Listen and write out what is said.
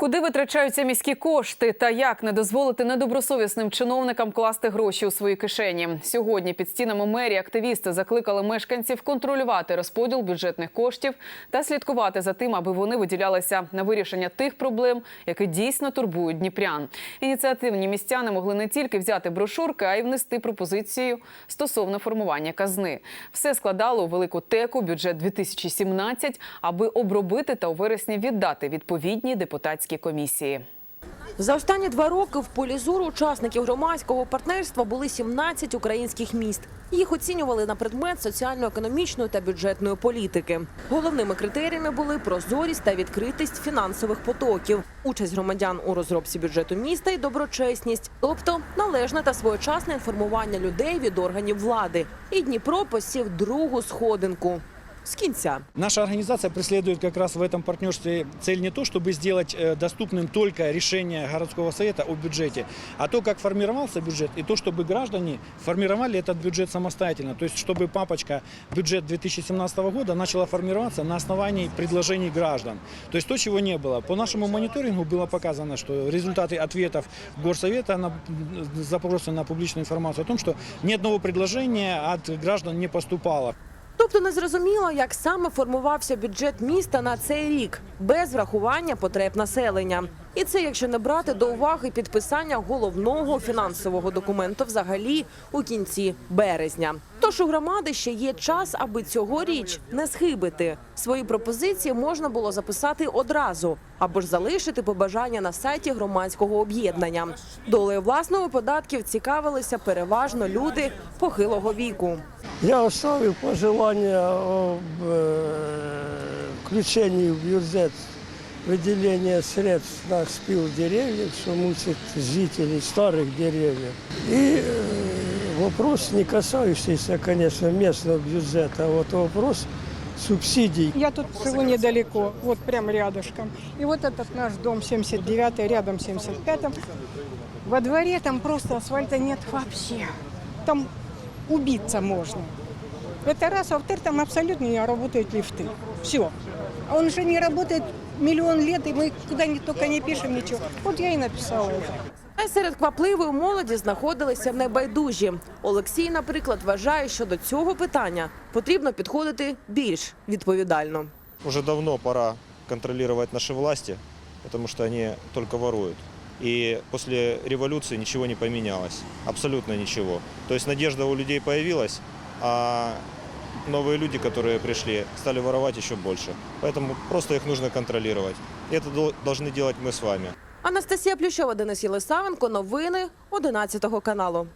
Куди витрачаються міські кошти та як не дозволити недобросовісним чиновникам класти гроші у свої кишені? Сьогодні під стінами мерії активісти закликали мешканців контролювати розподіл бюджетних коштів та слідкувати за тим, аби вони виділялися на вирішення тих проблем, які дійсно турбують дніпрян. Ініціативні містяни могли не тільки взяти брошурки, а й внести пропозицію стосовно формування казни. Все складало у велику теку бюджет 2017, аби обробити та у вересні віддати відповідні депутатські комісії. За останні два роки в полі зору учасників громадського партнерства були 17 українських міст. Їх оцінювали на предмет соціально-економічної та бюджетної політики. Головними критеріями були прозорість та відкритість фінансових потоків, участь громадян у розробці бюджету міста і доброчесність, тобто належне та своєчасне інформування людей від органів влади. І Дніпро посів другу сходинку з кінця. Наша организация преследует как раз в этом партнерстве цель не то, чтобы сделать э, доступным только решение городского совета о бюджете, а то, как формировался бюджет, и то, чтобы граждане формировали этот бюджет самостоятельно. То есть, чтобы папочка бюджет 2017 года начала формироваться на основании предложений граждан. То есть, то, чего не было. По нашему мониторингу было показано, что результаты ответов Горсовета на запросы на публичную информацию о том, что ни одного предложения от граждан не поступало. Тобто не зрозуміло, як саме формувався бюджет міста на цей рік без врахування потреб населення. І це якщо не брати до уваги підписання головного фінансового документу взагалі у кінці березня. Тож у громади ще є час, аби цьогоріч не схибити. Свої пропозиції можна було записати одразу або ж залишити побажання на сайті громадського об'єднання. Долею власного податків цікавилися переважно люди похилого віку. Я оставив пожелання об э, включении в бюджет выделения средств на спил деревьев, что мучит жителей старых деревьев. И э, вопрос, не касающийся, конечно, местного бюджета, а вот вопрос субсидий. Я тут живу недалеко, вот прям рядышком. И вот этот наш дом 79 рядом 75-м. Во дворе там просто асфальта нет вообще. Там убиться можно. Это раз, а во-вторых, там абсолютно не работают лифты. Все. А он же не работает миллион лет, и мы куда ни только не пишем ничего. Вот я и написала это. А й серед квапливої молоді знаходилися небайдужі. Олексій, наприклад, вважає, що до цього питання потрібно підходити більш відповідально. Уже давно пора контролировать наши власти, потому что они только воруют. И после революции ничего не поменялось, абсолютно ничего. То есть надежда у людей появилась, а новые люди, которые пришли, стали воровать еще больше. Поэтому просто их нужно контролировать. И это дол- должны делать мы с вами. Анастасія Плющова, Денис Єлисавенко. Новини 11 каналу.